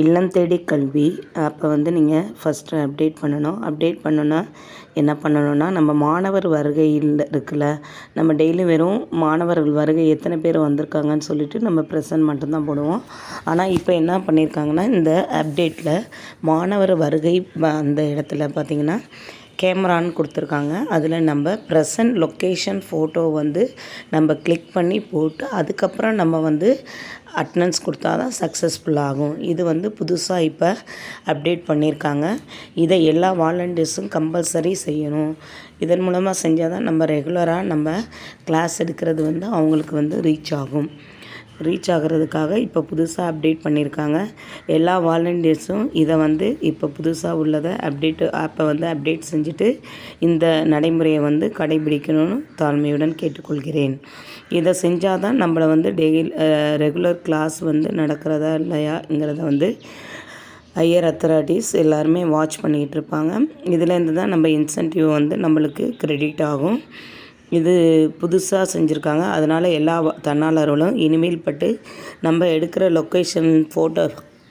இல்லம் தேடி கல்வி. அப்போ வந்து நீங்கள் ஃபஸ்ட்டு அப்டேட் பண்ணணும். அப்டேட் பண்ணணுன்னா என்ன பண்ணணுன்னா நம்ம மாணவர் வருகையில் இருக்குல்ல நம்ம டெய்லி வெறும் மாணவர்கள் வருகை எத்தனை பேர் வந்திருக்காங்கன்னு சொல்லிட்டு நம்ம ப்ரெசன்ட் மட்டும்தான் போடுவோம். ஆனால் இப்போ என்ன பண்ணியிருக்காங்கன்னா இந்த அப்டேட்டில் மாணவர் வருகை வ- அந்த இடத்துல பார்த்தீங்கன்னா கேமரான்னு கொடுத்துருக்காங்க. அதில் நம்ம ப்ரெசன்ட் லொக்கேஷன் ஃபோட்டோ வந்து நம்ம கிளிக் பண்ணி போட்டு அதுக்கப்புறம் நம்ம வந்து அட்டனன்ஸ் கொடுத்தா தான் சக்ஸஸ்ஃபுல்லாகும் இது வந்து புதுசாக இப்போ அப்டேட் பண்ணியிருக்காங்க இதை எல்லா வாலண்டியர்ஸும் கம்பல்சரி செய்யணும். இதன் மூலமாக செஞ்சால் தான் நம்ம ரெகுலராக நம்ம கிளாஸ் எடுக்கிறது வந்து அவங்களுக்கு வந்து ரீச் ஆகும். ரீச் ஆகிறதுக்காக இப்போ புதுசாக அப்டேட் பண்ணியிருக்காங்க எல்லா வாலண்டியர்ஸும் இதை வந்து இப்போ புதுசாக உள்ளதை அப்டேட் ஆப்பை வந்து அப்டேட் செஞ்சுட்டு இந்த நடைமுறையை வந்து கடைபிடிக்கணும்னு தாழ்மையுடன் கேட்டுக்கொள்கிறேன். இதை செஞ்சால் தான் நம்மளை வந்து டெய்லி ரெகுலர் கிளாஸ் வந்து நடக்கிறதா இல்லையாங்கிறத வந்து ஹையர் அத்தாரிட்டிஸ் எல்லாருமே வாட்ச் பண்ணிக்கிட்டு இருப்பாங்க. இதுலேருந்து தான் நம்ம இன்சென்டிவ் வந்து நம்மளுக்கு க்ரெடிட் ஆகும். இது புதுசாக செஞ்சுருக்காங்க. அதனால் எல்லா வ- தன்னாளர்களும் இனிமேல் பட்டு நம்ம எடுக்கிற லொக்கேஷன் ஃபோட்டோ